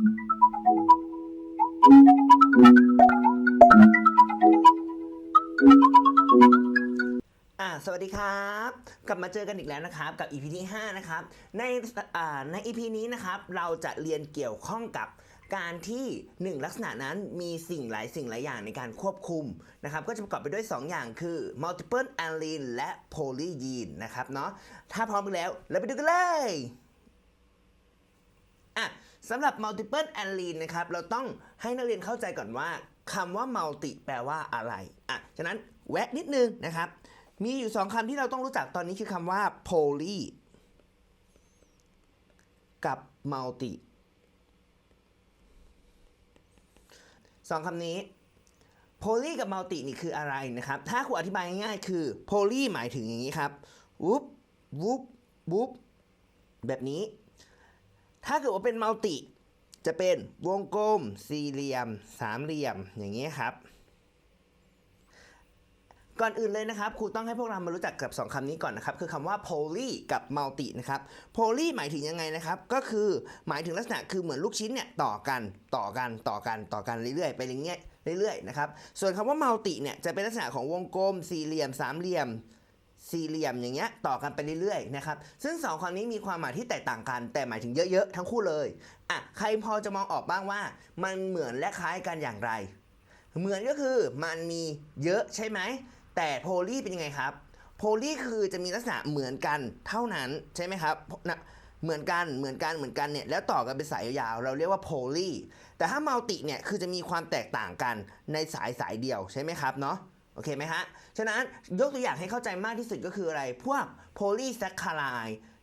สวัสดีครับ กลับมาเจอกันอีกแล้วนะครับ กับ EP ที่ 5 นะครับ ในใน EP นี้นะครับ เราจะเรียนเกี่ยวข้องกับการที่ 1 ลักษณะนั้นมีสิ่งหลายสิ่งหลายอย่างในการควบคุมนะครับ ก็จะประกอบไปด้วย 2 อย่างคือ multiple allele และ polygene นะครับเนาะถ้าพร้อมกันแล้ว เราไปดูกันเลย สำหรับ multiple allele นะครับ เราต้องให้นักเรียนเข้าใจก่อนว่าคำว่า multi แปลว่าอะไร อะ ฉะนั้นแวะนิดนึงนะครับ มีอยู่สองคำที่เราต้องรู้จักตอนนี้คือคำว่า poly กับ multi สองคำนี้ poly กับ multi นี่คืออะไรนะครับ ถ้าครูอธิบายง่ายๆ คือ poly หมายถึงอย่างนี้ครับ วุบวุบวุบแบบนี้ ถ้าเกิดว่าเป็น multi จะเป็นวงกลม สี่เหลี่ยม สามเหลี่ยม อย่างนี้ครับ ก่อนอื่นเลยนะครับ ครูต้องให้พวกเรามารู้จักกับ 2คำนี้ก่อนนะครับ คือคำว่า poly กับ multi นะครับ poly หมายถึงยังไงนะครับ ก็คือหมายถึงลักษณะคือเหมือนลูกชิ้นเนี่ยต่อกัน ต่อกัน ต่อกัน ต่อกันเรื่อยๆ ไปอย่างเงี้ยเรื่อยๆ นะครับ ส่วนคำว่า multi เนี่ยจะเป็นลักษณะของวงกลม สี่เหลี่ยม สามเหลี่ยม สี่เหลี่ยมอย่างเงี้ยต่อกันไปเรื่อยๆนะครับซึ่งสองคำนี้มีความหมายที่แตกต่างกัน แต่หมายถึงเยอะๆทั้งคู่เลยอะใครพอจะมองออกบ้างว่า มันเหมือนและคล้ายกันอย่างไร เหมือนก็คือมันมีเยอะใช่ไหมแต่โพลีเป็นยังไงครับโพลีคือจะมีลักษณะเหมือนกันเท่านั้นใช่ไหมครับนะเหมือนกันเหมือนกันเหมือนกันเนี่ยแล้วต่อกันเป็นสายยาวเราเรียกว่าโพลีแต่ถ้ามัลติเนี่ยคือจะมีความแตกต่างกันในสายสายเดียวใช่ไหมครับเนาะ โอเคไหมฮะ ฉะนั้นยกตัวอย่างให้เข้าใจมากที่สุดก็คืออะไร พวกโพลีแซคคาไล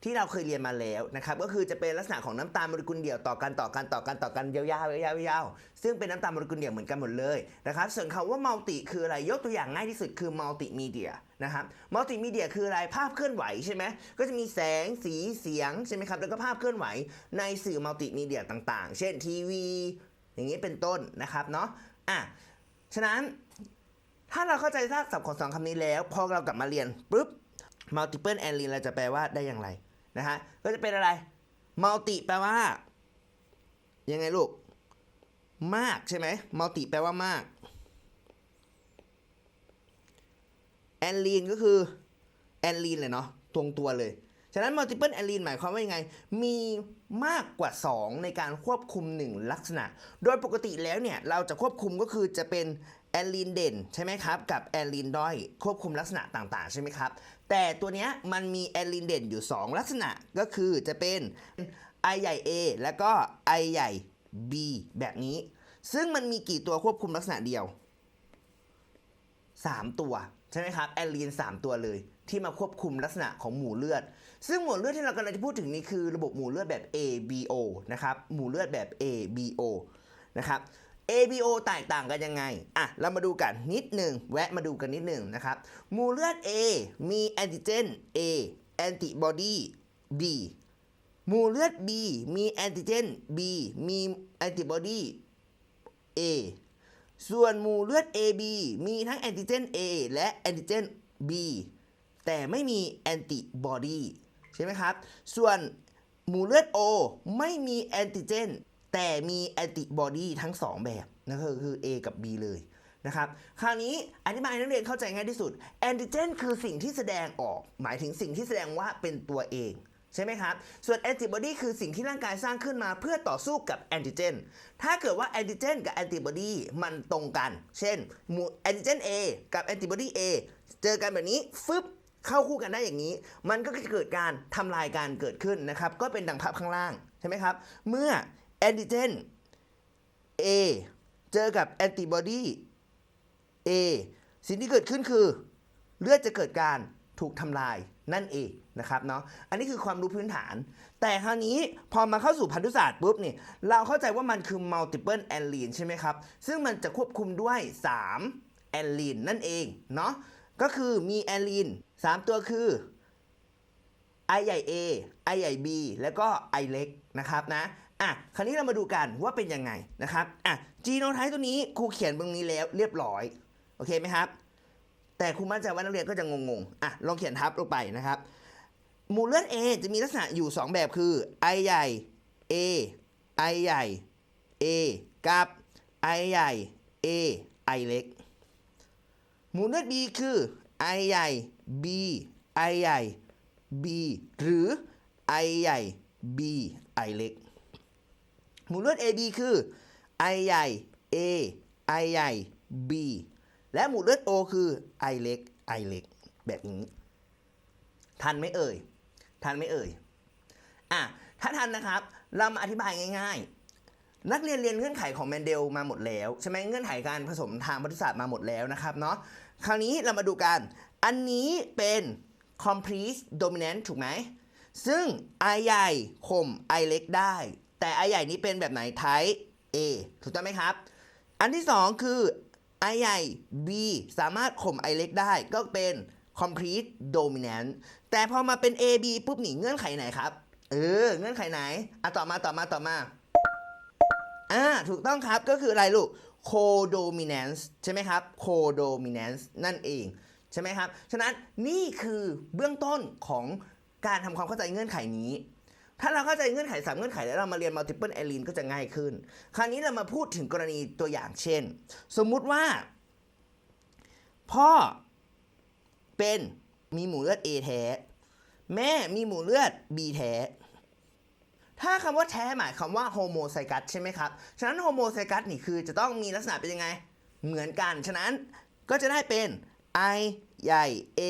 ที่เราเคยเรียนมาแล้วนะครับ ก็คือจะเป็นลักษณะของน้ำตาลโมเลกุลเดี่ยวต่อกันต่อกันต่อกันต่อกันยาวๆยาวๆยาวๆซึ่งเป็นน้ำตาลโมเลกุลเดี่ยวเหมือนกันหมดเลยนะครับ ส่วนคำว่ามัลติคืออะไรยกตัวอย่างง่ายที่สุดคือมัลติมีเดียนะครับมัลติมีเดียคืออะไรภาพเคลื่อนไหวใช่ไหมก็จะมีแสงสีเสียงใช่ไหมครับแล้วก็ภาพเคลื่อนไหวในสื่อมัลติมีเดียต่างๆ เช่นทีวีอย่างนี้เป็นต้นนะครับเนาะอะฉะนั้น ถ้าเราเข้าใจรากศัพท์ของสองคำนี้แล้ว พอเรากลับมาเรียนปุ๊บ multiple a l l e เราจะแปลว่าได้อย่างไรนะฮะ ก็จะเป็นอะไร multi แปลว่า ยังไงลูก มากใช่ไหม multi แปลว่ามาก a l l e ก็คือ a l l e เลยเนาะ ตรงตัวเลย ฉะนั้น multiple a l l e หมายความว่ายังไง มีมากกว่า 2 ในการควบคุม 1 ลักษณะ โดยปกติแล้วเนี่ย เราจะควบคุมก็คือจะเป็น แอลลีนเด่นใช่ไหมครับ กับแอลลีนด้อยควบคุมลักษณะต่างๆ ใช่ไหมครับ แต่ตัวเนี้ยมันมีแอลลีนเด่นอยู่ 2 ลักษณะก็คือจะเป็น I ใหญ่ A แล้วก็ I ใหญ่ B แบบนี้ ซึ่งมันมีกี่ตัวควบคุมลักษณะเดียว 3 ตัวใช่ไหมครับแอลลีน 3 ตัวเลย ที่มาควบคุมลักษณะของหมู่เลือด ซึ่งหมู่เลือดที่เรากำลังจะพูดถึงนี้คือระบบหมู่เลือดแบบ ABO นะครับหมู่เลือดแบบ ABO นะครับ ABO แตกต่างกันยังไง อะ เรามาดูกันนิดหนึ่ง แวะมาดูกันนิดหนึ่งนะครับ หมู่เลือด A มีแอนติเจน A แอนติบอดี B หมู่เลือด B มีแอนติเจน B มีแอนติบอดี A ส่วนหมู่เลือด AB มีทั้งแอนติเจน A และแอนติเจน B แต่ไม่มีแอนติบอดีใช่ไหมครับ ส่วนหมู่เลือด O ไม่มีแอนติเจน แต่มีแอนติบอดีทั้ง 2 แบบนั่นก็คือ A กับ B เลยนะครับคราวนี้อธิบายให้นักเรียนเข้าใจง่ายที่สุดแอนติเจนคือสิ่งที่แสดงออก หมายถึงสิ่งที่แสดงว่าเป็นตัวเองใช่ไหมครับ ส่วนแอนติบอดีคือสิ่งที่ร่างกายสร้างขึ้นมาเพื่อต่อสู้กับแอนติเจน ถ้าเกิดว่าแอนติเจนกับแอนติบอดีมันตรงกัน เช่นแอนติเจน A กับแอนติบอดี A เจอกันแบบนี้ฟึบเข้าคู่กันได้อย่างนี้ มันก็จะเกิดการทำลายการเกิดขึ้นนะครับ ก็เป็นดังภาพข้างล่างใช่ไหมครับ เมื่อ แอนติเจน A เจอกับแอนติบอดี A สิ่งที่เกิดขึ้นคือเลือดจะเกิดการถูกทำลายนั่นเองนะครับเนาะ อันนี้คือความรู้พื้นฐาน แต่คราวนี้พอมาเข้าสู่พันธุศาสตร์ปุ๊บเนี่ยเราเข้าใจว่ามันคือ multiple allele ใช่ไหมครับ ซึ่งมันจะควบคุมด้วย 3 allele นั่นเองเนาะ ก็คือมี allele 3 ตัวคือ I ใหญ่ A I ใหญ่ B แล้วก็ I เล็กนะครับนะ อะคราวนี้เรามาดูกันว่าเป็นยังไงนะครับอะจีโนไทป์ตัวนี้ครูเขียนตรงนี้แล้วเรียบร้อยโอเคไหมครับ แต่ครูมั่นใจว่านักเรียนก็จะงงๆอะลองเขียนทับลงไปนะครับหมู่เลือด A จะมีลักษณะอยู่ 2 แบบคือ I ใหญ่ A I ใหญ่ A กับ I ใหญ่ A I เล็ก หมู่เลือด B คือ I ใหญ่ B I ใหญ่ B หรือ I ใหญ่ B I เล็ก หมูเลือด AB คือ I ใหญ่ A I ใหญ่ B และหมูเลือด O คือ I เล็ก I เล็ก แบบนี้ ทันไหมเอ่ย ทันไหมเอ่ย อะ ถ้าทันนะครับ เรามาอธิบายง่ายๆ นักเรียนเรียนเงื่อนไขของแมนเดลมาหมดแล้ว ใช่ไหมเงื่อนไขการผสมทางพันธุศาสตร์มาหมดแล้วนะครับเนาะ คราวนี้เรามาดูกัน อันนี้เป็น complete dominant ถูกไหม ซึ่ง I ใหญ่ข่ม I เล็กได้ แต่ I ใหญ่นี้เป็นแบบไหน type A ถูกต้องไหมครับ อันที่ 2 คือ I ใหญ่ B สามารถข่ม I เล็กได้ก็เป็น complete dominant แต่พอมาเป็น A B ปุ๊บหนีเงื่อนไขไหนครับ เออ เงื่อนไขไหนอะต่อมาต่อมาต่อมาอ่าถูกต้องครับก็คืออะไรลูก codominance ใช่ไหมครับ codominance นั่นเองใช่ไหมครับ ฉะนั้นนี่คือเบื้องต้นของการทำความเข้าใจเงื่อนไขนี้ ถ้าเราเข้าใจเงื่อนไขสามเงื่อนไขแล้วเรามาเรียน multiple allele ก็จะง่ายขึ้น คราวนี้เรามาพูดถึงกรณีตัวอย่างเช่น สมมุติว่า พ่อเป็นมีหมู่เลือด A แท้ แม่มีหมู่เลือด B แท้ถ้าคำว่าแท้หมายคำว่าโฮโมไซกัสใช่ไหมครับ ฉะนั้นโฮโมไซกัสนี่คือจะต้องมีลักษณะเป็นยังไง เหมือนกัน ฉะนั้นก็จะได้เป็น I ใหญ่ A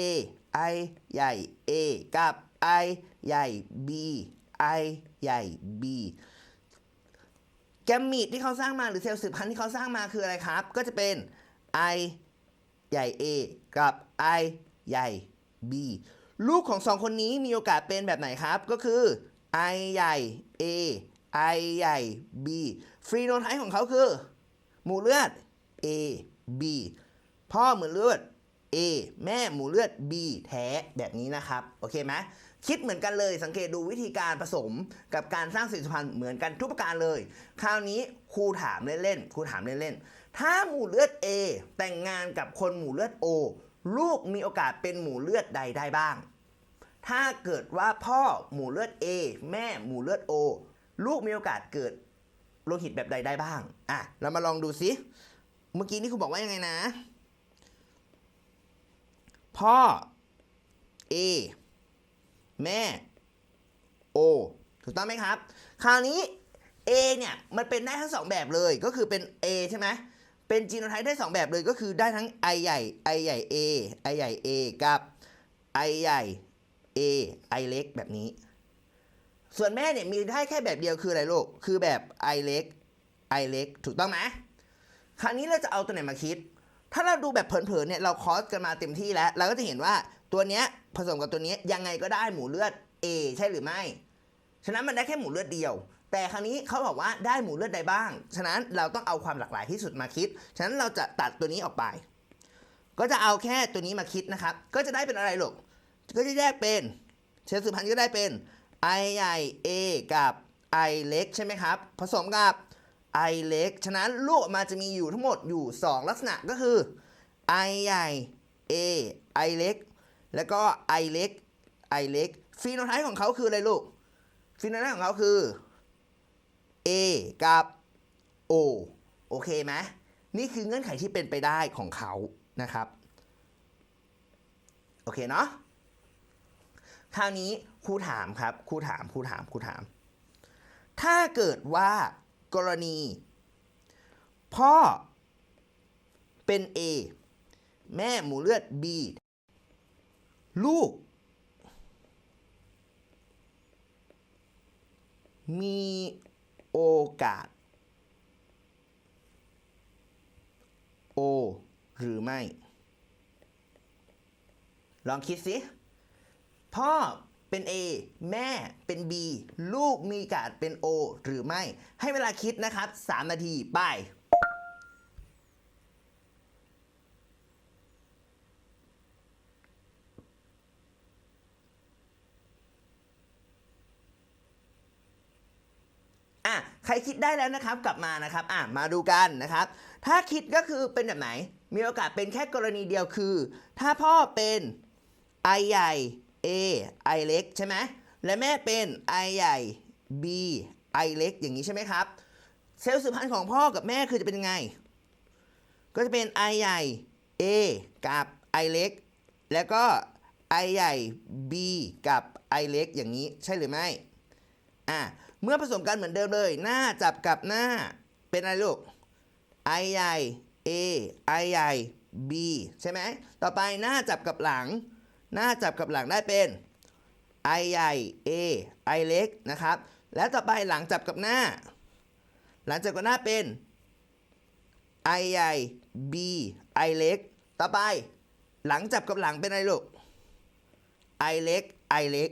I ใหญ่ A กับ I ใหญ่ B I ใหญ่ B แกมมีดที่เขาสร้างมาหรือเซลล์สืบพันธุ์ที่เขาสร้างมาคืออะไรครับ ก็จะเป็น I ใหญ่ A กับ I ใหญ่ B ลูกของสองคนนี้มีโอกาสเป็นแบบไหนครับ ก็คือ I ใหญ่ A I ใหญ่ B ฟรีโนไทป์ของเขาคือ หมูเลือด A B พ่อหมูเลือด A แม่หมูเลือด B แท้แบบนี้นะครับ โอเคไหม คิดเหมือนกันเลย สังเกตดูวิธีการผสมกับการสร้างสืบพันธ์เหมือนกันทุกประการเลย คราวนี้ครูถามเล่นๆครูถามเล่นๆถ้าหมู่เลือด A แต่งงานกับคนหมู่เลือด O ลูกมีโอกาสเป็นหมู่เลือดใดได้บ้าง ถ้าเกิดว่าพ่อหมู่เลือด A แม่หมู่เลือด O ลูกมีโอกาสเกิดโลหิตแบบใดได้บ้าง อะ เรามาลองดูสิเมื่อกี้นี่คุณบอกว่ายังไงนะ พ่อ A แม่ O ถูกต้องไหมครับ คราวนี้ A เนี่ย มันเป็นได้ทั้งสองแบบเลย ก็คือเป็น A ใช่ไหมเป็นจีโนไทป์ได้ 2 แบบเลยก็คือได้ทั้ง I ใหญ่ I ใหญ่ A I ใหญ่ A กับ I ใหญ่ A I เล็กแบบนี้ ส่วนแม่เนี่ยมีได้แค่แบบเดียวคืออะไรลูก คือแบบ I เล็ก I เล็ก ถูกต้องไหมคราวนี้เราจะเอาตัวไหนมาคิด ถ้าเราดูแบบเผินๆเนี่ยเราคอสกันมาเต็มที่แล้ว เราก็จะเห็นว่าตัวเนี้ยผสมกับตัวเนี้ยยังไงก็ได้หมูเลือด A ใช่หรือไม่ ฉะนั้นมันได้แค่หมูเลือดเดียว แต่คราวนี้เขาบอกว่าได้หมูเลือดใดบ้าง ฉะนั้นเราต้องเอาความหลากหลายที่สุดมาคิด ฉะนั้นเราจะตัดตัวนี้ออกไป ก็จะเอาแค่ตัวนี้มาคิดนะครับ ก็จะได้เป็นอะไรลูกก็จะแยกเป็น เชื้อสืบพันธุ์ก็ได้เป็น I ใหญ่ A กับ I เล็กใช่ไหมครับ ผสมกับ I เล็ก ฉะนั้นลูกออกมาจะมีอยู่ทั้งหมดอยู่ 2 ลักษณะก็คือ I ใหญ่ A I เล็ก แล้วก็ I เล็ก I เล็กฟีโนไทป์ของเขาคืออะไรลูกฟีโนไทป์ของเขาคือ A กับ O โอเคไหมนี่คือเงื่อนไขที่เป็นไปได้ของเขานะครับ โอเคเนาะคราวนี้ครูถามครับครูถามครูถามครูถาม ถ้าเกิดว่ากรณี พ่อเป็น A แม่หมูเลือด B ลูก มีโอกาส O หรือไม่ ลองคิดสิ พ่อเป็น A แม่เป็น B ลูกมีโอกาสเป็น O หรือไม่ ให้เวลาคิดนะครับ 3 นาที ไป อะ ใครคิดได้แล้วนะครับกลับมานะครับอะมาดูกันนะครับ ถ้าคิดก็คือเป็นแบบไหน มีโอกาสเป็นแค่กรณีเดียวคือ ถ้าพ่อเป็น I ใหญ่ A I เล็กใช่ไหมและแม่เป็น I ใหญ่ B I เล็กอย่างนี้ใช่ไหมครับ เซลล์สืบพันธุ์ของพ่อกับแม่คือจะเป็นยังไง ก็จะเป็น I ใหญ่ A กับ I เล็กแล้วก็ I ใหญ่ B กับ I เล็กอย่างนี้ใช่หรือไม่อะ เมื่อผสมกันเหมือนเดิมเลย หน้าจับกับหน้า เป็นอะไรลูก I ใหญ่ A I ใหญ่ B ใช่ไหม ต่อไปหน้าจับกับหลัง หน้าจับกับหลังได้เป็น I ใหญ่ A I เล็กนะครับ แล้วต่อไปหลังจับกับหน้า หลังจับกับหน้าเป็น I ใหญ่ B I เล็ก ต่อไปหลังจับกับหลังเป็นอะไรลูก I เล็ก I เล็ก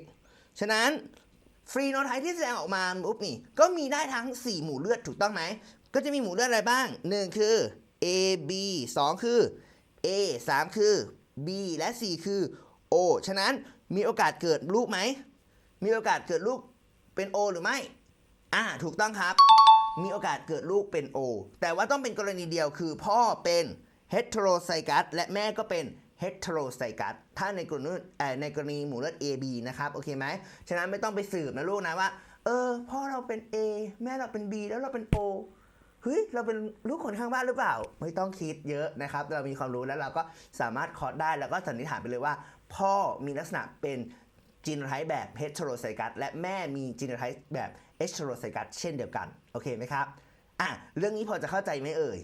ฉะนั้น ฟรีโนไทป์ที่แสดงออกมาปุ๊บนี่ก็มีได้ทั้ง 4 หมู่เลือดถูกต้องไหม ก็จะมีหมู่เลือดอะไรบ้าง 1 คือ A B 2 คือ A 3 คือ B และ 4 คือ O ฉะนั้นมีโอกาสเกิดลูกไหม มีโอกาสเกิดลูกเป็น O หรือไม่ อ่า ถูกต้องครับ มีโอกาสเกิดลูกเป็น O แต่ว่าต้องเป็นกรณีเดียวคือพ่อเป็น heterozygous และแม่ก็เป็น heterozygous ถ้าในกรณีในกรณีหมู่เลือด AB นะครับ โอเคไหม ฉะนั้นไม่ต้องไปสืบนะลูกนะว่า เออ พ่อเราเป็น A แม่เราเป็น B แล้วเราเป็น O เฮ้ย เราเป็นลูกคนข้างบ้านหรือเปล่า ไม่ต้องคิดเยอะนะครับ เรามีความรู้แล้วเราก็สามารถคอร์ดได้ แล้วก็สันนิษฐานไปเลยว่า พ่อมีลักษณะเป็นจีโนไทป์แบบ heterozygous และแม่มีจีโนไทป์แบบ heterozygous เช่นเดียวกัน โอเคไหมครับ อะ เรื่องนี้พอจะเข้าใจไหมเอ่ย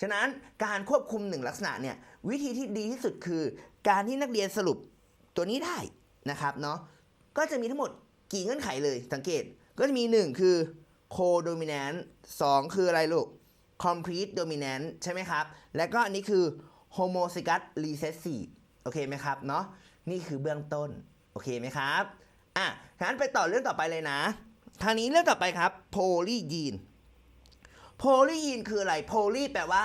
ฉะนั้นการควบคุมหนึ่งลักษณะเนี่ยวิธีที่ดีที่สุดคือ การที่นักเรียนสรุปตัวนี้ได้นะครับเนาะก็จะมีทั้งหมดกี่เงื่อนไขเลยสังเกตก็จะมี 1 คือ co-dominant 2 คืออะไรลูก complete dominant ใช่ไหมครับ และก็อันนี้คือ homozygous recessive โอเคไหมครับเนาะนี่คือเบื้องต้น โอเคไหมครับ อะงั้นไปต่อเรื่องต่อไปเลยนะทางนี้เรื่องต่อไปครับ polyene โพลียีนคืออะไรโพลีแปลว่า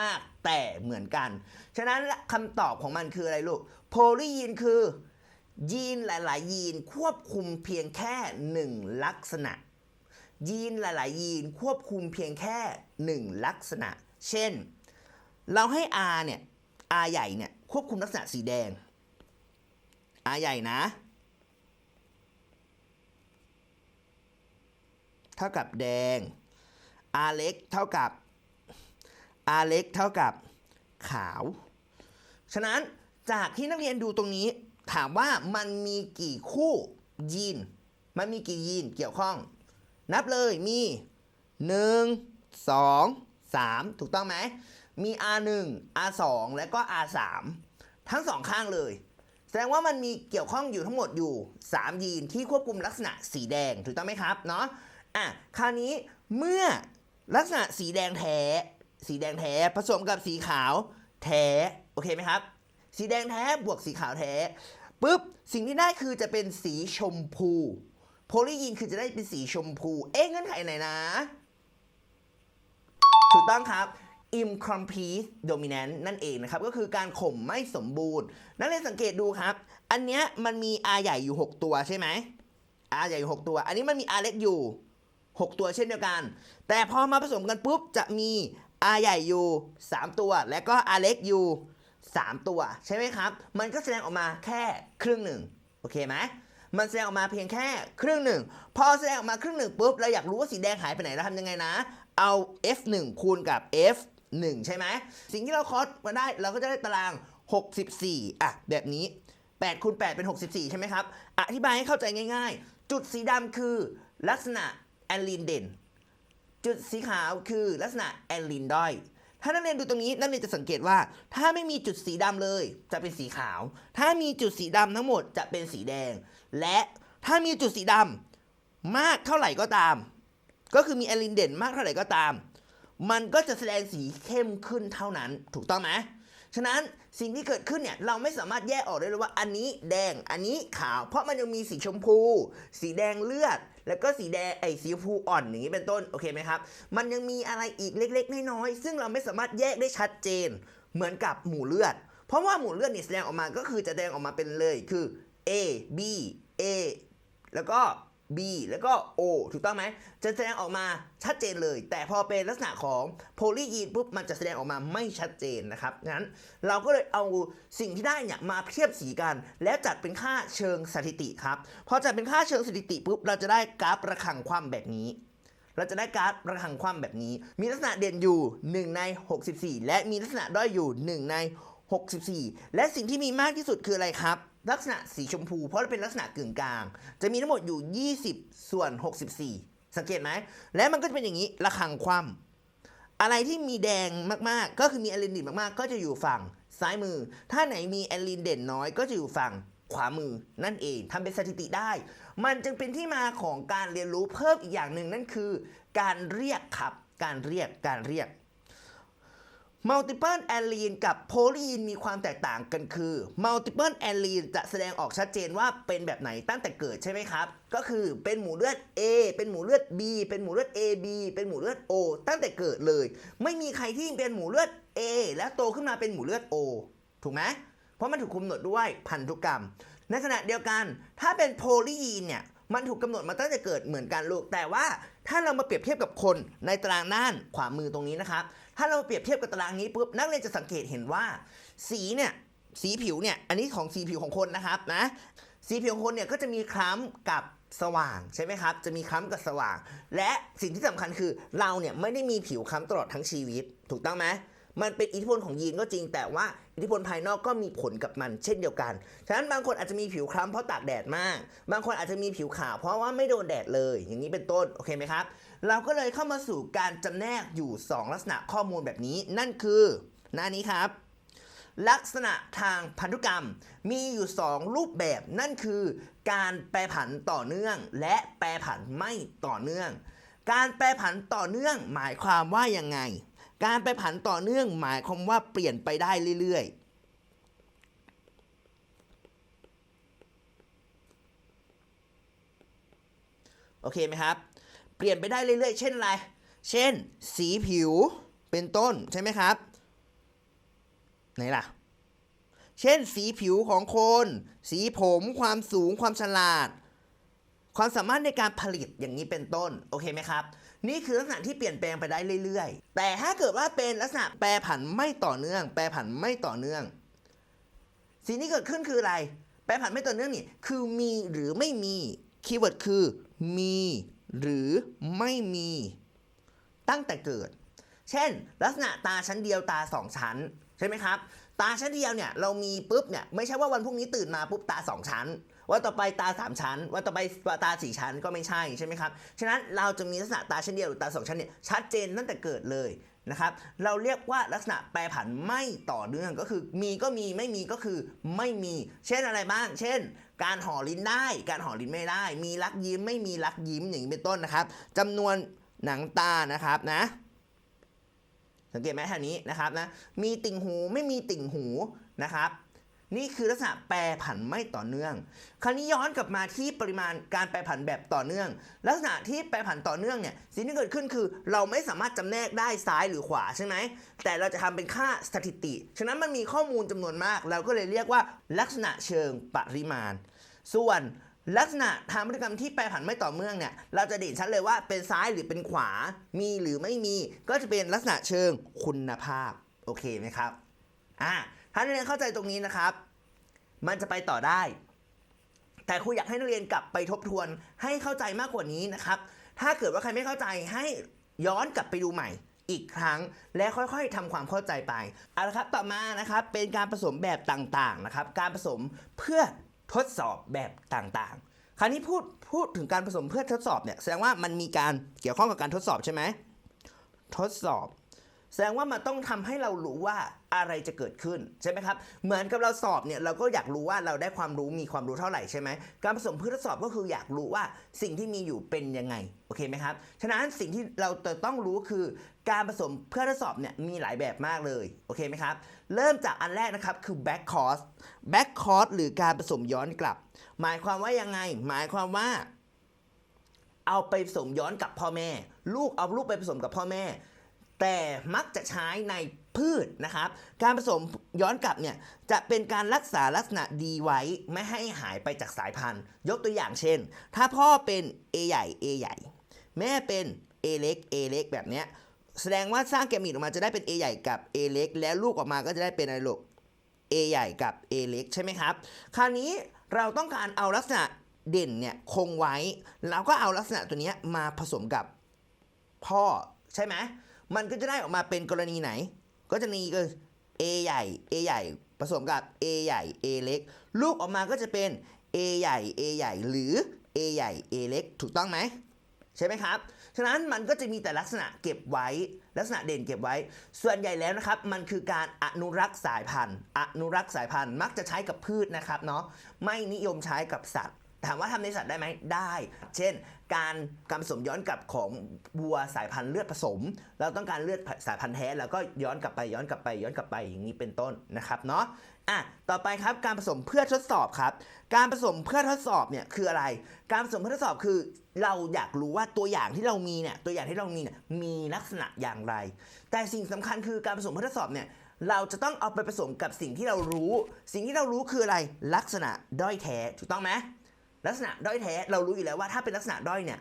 มาก ๆ แต่เหมือนกัน ฉะนั้นคำตอบของมันคืออะไรลูกโพลียีนคือ ยีนหลาย ๆ ยีนควบคุมเพียงแค่หนึ่งลักษณะ ยีนหลาย ๆ ยีนควบคุมเพียงแค่หนึ่งลักษณะ เช่น เราให้ R เนี่ย R ใหญ่เนี่ยควบคุมลักษณะสีแดง R ใหญ่นะ เท่ากับแดง R เล็กเท่ากับ R เล็กเท่ากับขาว ฉะนั้นจากที่นักเรียนดูตรงนี้ถามว่ามันมีกี่คู่ยีน มันมีกี่ยีนเกี่ยวข้อง นับเลยมี 1 2 3 ถูกต้องไหม มี R1 R2 และก็ R3 ทั้งสองข้างเลย แสดงว่ามันมีเกี่ยวข้องอยู่ทั้งหมดอยู่ 3 ยีนที่ควบคุมลักษณะสีแดง ถูกต้องไหมครับ เนาะอะ คราวนี้เมื่อ ลักษณะสีแดงแท้ สีแดงแท้ผสมกับสีขาวแท้ โอเคไหมครับ สีแดงแท้บวกสีขาวแท้ปุ๊บสิ่งที่ได้คือจะเป็นสีชมพู โพลียีนคือจะได้เป็นสีชมพู เอ๊ะเงื่อนไขไหนนะ ถูกต้องครับ incomplete dominant นั่นเองนะครับ ก็คือการข่มไม่สมบูรณ์ นักเรียนสังเกตดูครับ อันเนี้ยมันมี R ใหญ่อยู่ 6 ตัวใช่ไหม R ใหญ่อยู่ 6 ตัว อันนี้มันมี R เล็กอยู่ 6 ตัวเช่นเดียวกัน แต่พอมาผสมกันปุ๊บจะมี R ใหญ่อยู่3ตัว และก็ R เล็กอยู่3ตัว ใช่ไหมครับ มันก็แสดงออกมาแค่ครึ่งหนึ่งโอเคไหมมันแสดงออกมาเพียงแค่ครึ่งหนึ่ง พอแสดงออกมาครึ่งหนึ่งปุ๊บ เราอยากรู้ว่าสีแดงหายไปไหน เราทำยังไงนะ เอา F1 คูณกับ F1 ใช่ไหม สิ่งที่เราคอสมาได้ เราก็จะได้ตาราง 64 อะ แบบนี้8คูณ8เป็น 64 ใช่ไหมครับ อธิบายให้เข้าใจง่ายๆ จุดสีดำคือลักษณะแอนลีนเด่น จุดสีขาวคือลักษณะแอนลินด้อยถ้านักเรียนดูตรงนี้นักเรียนจะสังเกตว่า ถ้าไม่มีจุดสีดำเลย จะเป็นสีขาว ถ้ามีจุดสีดำทั้งหมดจะเป็นสีแดง และถ้ามีจุดสีดำมากเท่าไหร่ก็ตาม ก็คือมีแอลินเด่นมากเท่าไหร่ก็ตาม มันก็จะแสดงสีเข้มขึ้นเท่านั้นถูกต้องไหม ฉะนั้นสิ่งที่เกิดขึ้นเนี่ยเราไม่สามารถแยกออกได้เลยว่าอันนี้แดงอันนี้ขาว เพราะมันยังมีสีชมพู สีแดงเลือด แล้วก็สีแดงไอ้สีชมพูอ่อนอย่างนี้เป็นต้นโอเคไหมครับ มันยังมีอะไรอีกเล็กๆน้อยๆซึ่งเราไม่สามารถแยกได้ชัดเจน เหมือนกับหมู่เลือด เพราะว่าหมู่เลือดนี่แสดงออกมาก็คือจะแสดงออกมาเป็นเลยคือ A B A แล้วก็ B แล้วก็ O ถูกต้องไหม จะแสดงออกมาชัดเจนเลย แต่พอเป็นลักษณะของโพลียีนปุ๊บมันจะแสดงออกมาไม่ชัดเจนนะครับงั้นเราก็เลยเอาสิ่งที่ได้เนี่ยมาเทียบสีกัน แล้วจัดเป็นค่าเชิงสถิติครับ พอจัดเป็นค่าเชิงสถิติปุ๊บเราจะได้กราฟระคังความแบบนี้เราจะได้การ์ดระหังความแบบนี้ มีลักษณะเด่นอยู่ 1 ใน 64 และมีลักษณะด้อยอยู่ 1 ใน 64 และสิ่งที่มีมากที่สุดคืออะไรครับ ลักษณะสีชมพู เพราะเป็นลักษณะกึ่งกลาง จะมีทั้งหมดอยู่ 20 ส่วน 64 สังเกตไหม และมันก็จะเป็นอย่างนี้ระหังความอะไรที่มีแดงมากๆ ก็คือมีแอลลินด่นมากๆ ก็จะอยู่ฝั่งซ้ายมือ ถ้าไหนมีแอลลินเด่นน้อยก็จะอยู่ฝั่งขวามือนั่นเองทำเป็นสถิติได้ มันจึงเป็นที่มาของการเรียนรู้เพิ่มอีกอย่างหนึ่งนั่นคือ การเรียกครับ การเรียกการเรียก Multiple Allele กับ Polyene มีความแตกต่างกันคือ Multiple Allele จะแสดงออกชัดเจนว่าเป็นแบบไหนตั้งแต่เกิดใช่ไหมครับ ก็คือเป็นหมู่เลือด A เป็นหมู่เลือด B เป็นหมู่เลือด AB เป็นหมู่เลือด O ตั้งแต่เกิดเลย ไม่มีใครที่เป็นหมู่เลือด A และโตขึ้นมาเป็นหมู่เลือด O ถูกไหมเพราะมันถูกกำหนดด้วยพันธุกรรม ในขณะเดียวกันถ้าเป็นโพลียีนเนี่ยมันถูกกำหนดมาตั้งแต่เกิดเหมือนกันลูกแต่ว่า ถ้าเรามาเปรียบเทียบกับคนในตารางด้านขวามือตรงนี้นะครับ ถ้าเราเปรียบเทียบกับตารางนี้ปุ๊บนักเรียนจะสังเกตเห็นว่า สีเนี่ยสีผิวเนี่ยอันนี้ของสีผิวของคนนะครับนะสีผิวของคนเนี่ยก็จะมีคล้ำกับสว่างใช่ไหมครับ จะมีคล้ำกับสว่าง และสิ่งที่สำคัญคือเราเนี่ยไม่ได้มีผิวคล้ำตลอดทั้งชีวิต ถูกต้องไหม มันเป็นอิทธิพลของยีนก็จริง แต่ว่าอิทธิพลภายนอกก็มีผลกับมันเช่นเดียวกัน ฉะนั้นบางคนอาจจะมีผิวคล้ำเพราะตากแดดมาก บางคนอาจจะมีผิวขาวเพราะว่าไม่โดนแดดเลย อย่างนี้เป็นต้น โอเคไหมครับ เราก็เลยเข้ามาสู่การจำแนกอยู่ 2 ลักษณะข้อมูลแบบนี้ นั่นคือ หน้านี้ครับ ลักษณะทางพันธุกรรมมีอยู่ 2 รูปแบบ นั่นคือ การแปรผันต่อเนื่อง และแปรผันไม่ต่อเนื่อง การแปรผันต่อเนื่องหมายความว่ายังไง การแปผันต่อเนื่องหมายความว่าเปลี่ยนไปได้เรื่อยๆโอเคไหมครับ เปลี่ยนไปได้เรื่อยๆ เช่นอะไร เช่น สีผิวเป็นต้นใช่ไหมครับ ไหนล่ะ เช่นสีผิวของคน สีผม ความสูง ความฉลาด ความสามารถในการผลิตอย่างนี้เป็นต้น โอเคไหมครับ นี่คือลักษณะที่เปลี่ยนแปลงไปได้เรื่อยๆ แต่ถ้าเกิดว่าเป็นลักษณะแปรผันไม่ต่อเนื่อง แปรผันไม่ต่อเนื่อง สิ่งที่เกิดขึ้นคืออะไร แปรผันไม่ต่อเนื่องนี่คือมีหรือไม่มี คีย์เวิร์ดคือ มีหรือไม่มี ตั้งแต่เกิด เช่น ลักษณะตาชั้นเดียวตาสองชั้น ใช่ไหมครับ ตาชั้นเดียวเนี่ยเรามีปุ๊บเนี่ยไม่ใช่ว่าวันพรุ่งนี้ตื่นมาปุ๊บตาสองชั้น วันต่อไปตาสามชั้นวันต่อไปตาสี่ชั้นก็ไม่ใช่ใช่ไหมครับ ฉะนั้นเราจะมีลักษณะตาชั้นเดียวหรือตาสองชั้นเนี่ยชัดเจนตั้งแต่เกิดเลยนะครับ เราเรียกว่าลักษณะแปรผันไม่ต่อเนื่องก็คือมีก็มีไม่มีก็คือไม่มี เช่นอะไรบ้าง เช่น การห่อลิ้นได้ การห่อลิ้นไม่ได้ มีรักยิ้มไม่มีรักยิ้มอย่างนี้เป็นต้นนะครับจำนวนหนังตานะครับนะสังเกตไหมแถวนี้นะครับนะมีติ่งหูไม่มีติ่งหูนะครับ นี่คือลักษณะแปรผันไม่ต่อเนื่อง คราวนี้ย้อนกลับมาที่ปริมาณการแปรผันแบบต่อเนื่อง ลักษณะที่แปรผันต่อเนื่องเนี่ยสิ่งที่เกิดขึ้นคือ เราไม่สามารถจำแนกได้ซ้ายหรือขวาใช่ไหมแต่เราจะทำเป็นค่าสถิติ ฉะนั้นมันมีข้อมูลจำนวนมาก เราก็เลยเรียกว่าลักษณะเชิงปริมาณ ส่วนลักษณะทางพฤติกรรมที่แปรผันไม่ต่อเนื่องเนี่ย เราจะเด่นชัดเลยว่าเป็นซ้ายหรือเป็นขวา มีหรือไม่มี ก็จะเป็นลักษณะเชิงคุณภาพ โอเคไหมครับ อ่า ถ้านักเรียนเข้าใจตรงนี้นะครับ มันจะไปต่อได้ แต่ครูอยากให้นักเรียนกลับไปทบทวนให้เข้าใจมากกว่านี้นะครับ ถ้าเกิดว่าใครไม่เข้าใจให้ย้อนกลับไปดูใหม่อีกครั้งและค่อยๆทำความเข้าใจไปเอาละครับต่อมานะครับเป็นการผสมแบบต่างๆนะครับ การผสมเพื่อทดสอบแบบต่างๆ คราวนี้พูดพูดถึงการผสมเพื่อทดสอบเนี่ยแสดงว่ามันมีการเกี่ยวข้องกับการทดสอบใช่ไหมทดสอบ แสดงว่ามันต้องทำให้เรารู้ว่าอะไรจะเกิดขึ้นใช่ไหมครับ เหมือนกับเราสอบเนี่ยเราก็อยากรู้ว่าเราได้ความรู้มีความรู้เท่าไหร่ใช่ไหมการผสมเพื่อทดสอบก็คืออยากรู้ว่าสิ่งที่มีอยู่เป็นยังไงโอเคไหมครับฉะนั้นสิ่งที่เราต้องรู้คือ การผสมเพื่อทดสอบเนี่ยมีหลายแบบมากเลยโอเคไหมครับเริ่มจากอันแรกนะครับคือ back course back course หรือการผสมย้อนกลับ หมายความว่ายังไง หมายความว่า เอาไปผสมย้อนกับพ่อแม่ ลูกเอาลูกไปผสมกับพ่อแม่ แต่มักจะใช้ในพืชนะครับ การผสมย้อนกลับเนี่ยจะเป็นการรักษาลักษณะดีไว้ไม่ให้หายไปจากสายพันธุ์ ยกตัวอย่างเช่น ถ้าพ่อเป็น A ใหญ่ A ใหญ่ แม่เป็น A เล็ก A เล็กแบบเนี้ยแสดงว่าสร้างแกมีดออกมาจะได้เป็น A ใหญ่กับ A เล็กแล้วลูกออกมาก็จะได้เป็นอะไรลูก A ใหญ่กับ A เล็กใช่ไหมครับ คราวนี้เราต้องการเอาลักษณะเด่นเนี่ยคงไว้ แล้วก็เอาลักษณะตัวเนี้ยมาผสมกับพ่อใช่ไหม มันก็จะได้ออกมาเป็นกรณีไหน ก็จะมีก็ A ใหญ่ A ใหญ่ผสมกับ A ใหญ่ A เล็ก ลูกออกมาก็จะเป็น A ใหญ่ A ใหญ่หรือ A ใหญ่ A เล็ก ถูกต้องไหมใช่ไหมครับ ฉะนั้นมันก็จะมีแต่ลักษณะเก็บไว้ ลักษณะเด่นเก็บไว้ ส่วนใหญ่แล้วนะครับ มันคือการอนุรักษ์สายพันธุ์ อนุรักษ์สายพันธุ์มักจะใช้กับพืชนะครับเนาะ ไม่นิยมใช้กับสัตว์ ถามว่าทำในสัตว์ได้ไหมได้ เช่น การการผสมย้อนกลับของวัวสายพันธุ์เลือดผสม เราต้องการเลือดสายพันธุ์แท้แล้วก็ย้อนกลับไปย้อนกลับไปย้อนกลับไปอย่างนี้เป็นต้นนะครับเนาะอะต่อไปครับการผสมเพื่อทดสอบครับ การผสมเพื่อทดสอบเนี่ยคืออะไร การผสมเพื่อทดสอบคือ เราอยากรู้ว่าตัวอย่างที่เรามีเนี่ยตัวอย่างที่เรามีเนี่ยมีลักษณะอย่างไร แต่สิ่งสำคัญคือการผสมเพื่อทดสอบเนี่ยเราจะต้องเอาไปผสมกับสิ่งที่เรารู้ สิ่งที่เรารู้คืออะไรลักษณะด้อยแท้ถูกต้องไหม ลักษณะด้อยแท้เรารู้อยู่แล้วว่าถ้าเป็นลักษณะด้อยเนี่ย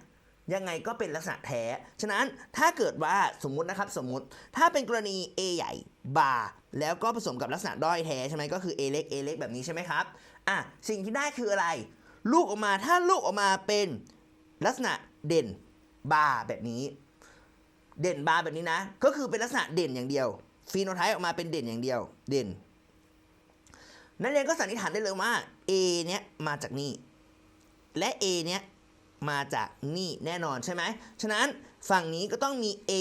ยังไงก็เป็นลักษณะแท้ ฉะนั้นถ้าเกิดว่าสมมุตินะครับสมมุติถ้าเป็นกรณี A ใหญ่บาร์แล้วก็ผสมกับลักษณะด้อยแท้ใช่ไหมก็คือ A เล็ก A เล็กแบบนี้ใช่ไหมครับอะสิ่งที่ได้คืออะไร ลูกออกมาถ้าลูกออกมาเป็นลักษณะเด่นบาร์แบบนี้ เด่นบาร์แบบนี้นะ ก็คือเป็นลักษณะเด่นอย่างเดียวฟีโนไทป์ออกมาเป็นเด่นอย่างเดียว เด่น นักเรียนก็สันนิษฐานได้เลยว่า A เนี้ยมาจากนี่ และ A เนี้ยมาจากนี่แน่นอนใช่ไหม ฉะนั้นฝั่งนี้ก็ต้องมี A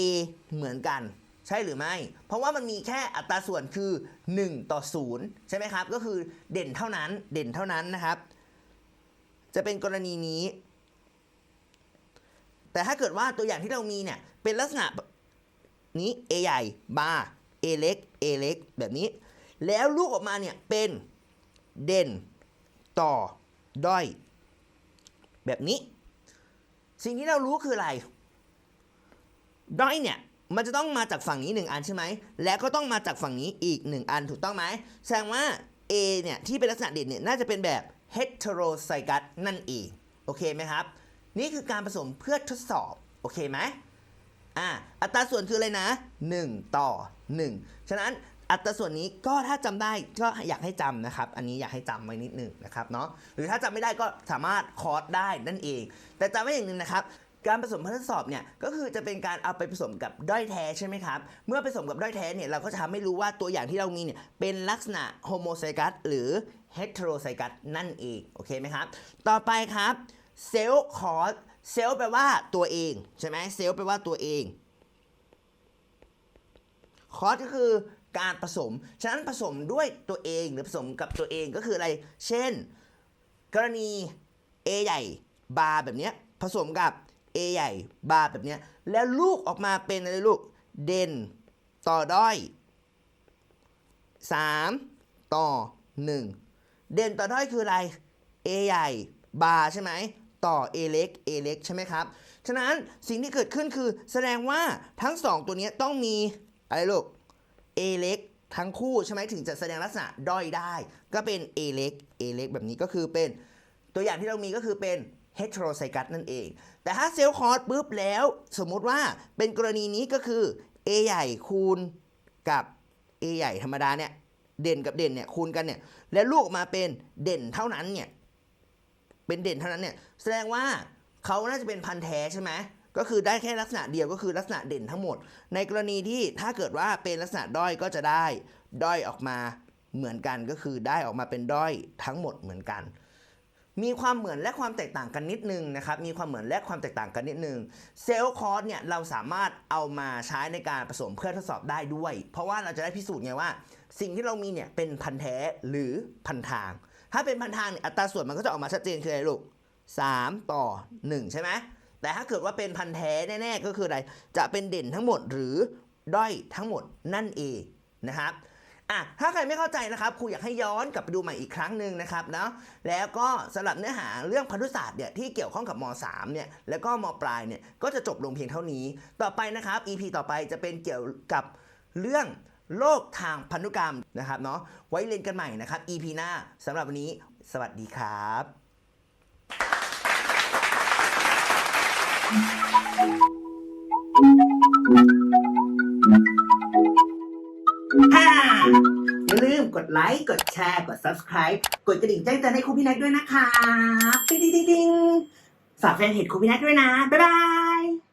เหมือนกัน ใช่หรือไม่ เพราะว่ามันมีแค่อัตราส่วนคือ 1 ต่อ 0 ใช่ไหมครับ ก็คือเด่นเท่านั้น เด่นเท่านั้นนะครับ จะเป็นกรณีนี้ แต่ถ้าเกิดว่าตัวอย่างที่เรามีเนี่ย เป็นลักษณะนี้ A ใหญ่บาร์ A เล็ก A เล็ก แบบนี้ แล้วลูกออกมาเนี่ยเป็นเด่นต่อด้อย แบบนี้ สิ่งที่เรารู้คืออะไรด้อยเนี่ยมันจะต้องมาจากฝั่งนี้ 1 อันใช่ไหม และก็ต้องมาจากฝั่งนี้อีก 1 อันถูกต้องไหม แสดงว่า A เนี่ยที่เป็นลักษณะเด่นเนี่ยน่าจะเป็นแบบ heterozygous นั่นเอง โอเคไหมครับ นี่คือการผสมเพื่อทดสอบ โอเคไหมอ่าอัตราส่วนคืออะไรนะ 1 ต่อ 1 ฉะนั้น อัตราส่วนนี้ก็ถ้าจำได้ก็อยากให้จำนะครับ อันนี้อยากให้จำไว้นิดหนึงนะครับเนาะหรือถ้าจำไม่ได้ก็สามารถคอร์สได้นั่นเอง แต่จำไว้อย่างหนึ่งนะครับการผสมพันธสอบเนี่ยก็คือจะเป็นการเอาไปผสมกับด้อยแท้ใช่ไหมครับ เมื่อผสมกับด้อยแท้เนี่ยเราก็จะทำให้รู้ว่าตัวอย่างที่เรามีเนี่ยเป็นลักษณะโฮโมไซกัสหรือเฮตโรไซกัสนั่นเองโอเคไหมครับ ต่อไปครับเซลล์คอร์สเซลล์แปลว่าตัวเองใช่ไหมเซลล์แปลว่าตัวเองคอร์สก็คือ การผสม ฉะนั้นผสมด้วยตัวเองหรือผสมกับตัวเองก็คืออะไร เช่น กรณี A ใหญ่บาร์แบบนี้ผสมกับ A ใหญ่บาร์แบบนี้แล้วลูกออกมาเป็นอะไรลูก เด่นต่อด้อย 3 ต่อ 1 เด่นต่อด้อยคืออะไร A ใหญ่บาร์ใช่ไหมต่อ A เล็ก A เล็กใช่ไหมครับ ฉะนั้นสิ่งที่เกิดขึ้นคือแสดงว่าทั้งสองตัวนี้ต้องมีอะไรลูก A เล็กทั้งคู่ใช่ไหมถึงจะแสดงลักษณะด้อยได้ ก็เป็น A เล็ก A เล็กแบบนี้ก็คือเป็นตัวอย่างที่เรามีก็คือเป็น heterozygous นั่นเอง แต่ถ้าเซลล์คอร์สปุ๊บแล้ว สมมุติว่าเป็นกรณีนี้ก็คือ A ใหญ่คูณกับ A ใหญ่ธรรมดาเนี่ยเด่นกับเด่นเนี่ยคูณกันเนี่ยแล้วลูกออกมาเป็นเด่นเท่านั้นเนี่ยเป็นเด่นเท่านั้นเนี่ยแสดงว่าเขาน่าจะเป็นพันธุ์แท้ใช่ไหม ก็คือได้แค่ลักษณะเดียวก็คือลักษณะเด่นทั้งหมด ในกรณีที่ถ้าเกิดว่าเป็นลักษณะด้อยก็จะได้ด้อยออกมาเหมือนกันก็คือได้ออกมาเป็นด้อยทั้งหมดเหมือนกัน มีความเหมือนและความแตกต่างกันนิดนึงนะครับ มีความเหมือนและความแตกต่างกันนิดนึงเซลล์คอร์สเนี่ยเราสามารถเอามาใช้ในการผสมเพื่อทดสอบได้ด้วย เพราะว่าเราจะได้พิสูจน์ไงว่า สิ่งที่เรามีเนี่ยเป็นพันธุ์แท้หรือพันทาง ถ้าเป็นพันทางเนี่ยอัตราส่วนมันก็จะออกมาชัดเจนคืออะไรลูก3 ต่อ 1 ใช่ไหม แต่ถ้าเกิดว่าเป็นพันธุ์แท้แน่ๆก็คืออะไร จะเป็นเด่นทั้งหมดหรือด้อยทั้งหมดนั่นเองนะครับอะถ้าใครไม่เข้าใจนะครับครูอยากให้ย้อนกลับไปดูใหม่อีกครั้งหนึ่งนะครับเนาะแล้วก็สำหรับเนื้อหาเรื่องพันธุศาสตร์เนี่ยที่เกี่ยวข้องกับม .3 เนี่ยแล้วก็มปลายเนี่ยก็จะจบลงเพียงเท่านี้ ต่อไปนะครับ EP ต่อไปจะเป็นเกี่ยวกับเรื่องโรคทางพันธุกรรมนะครับเนาะไว้เรียนกันใหม่นะครับ EP หน้าสำหรับวันนี้ สวัสดีครับ ค่ะ อย่าลืมกดไลค์กดแชร์ กด subscribe กดกระดิ่งแจ้งเตือนให้ครูพี่นักด้วยนะคะติ๊งติ๊งติ๊งติ๊งฝากแฟนเพจครูพี่นักด้วยนะ บ๊ายบาย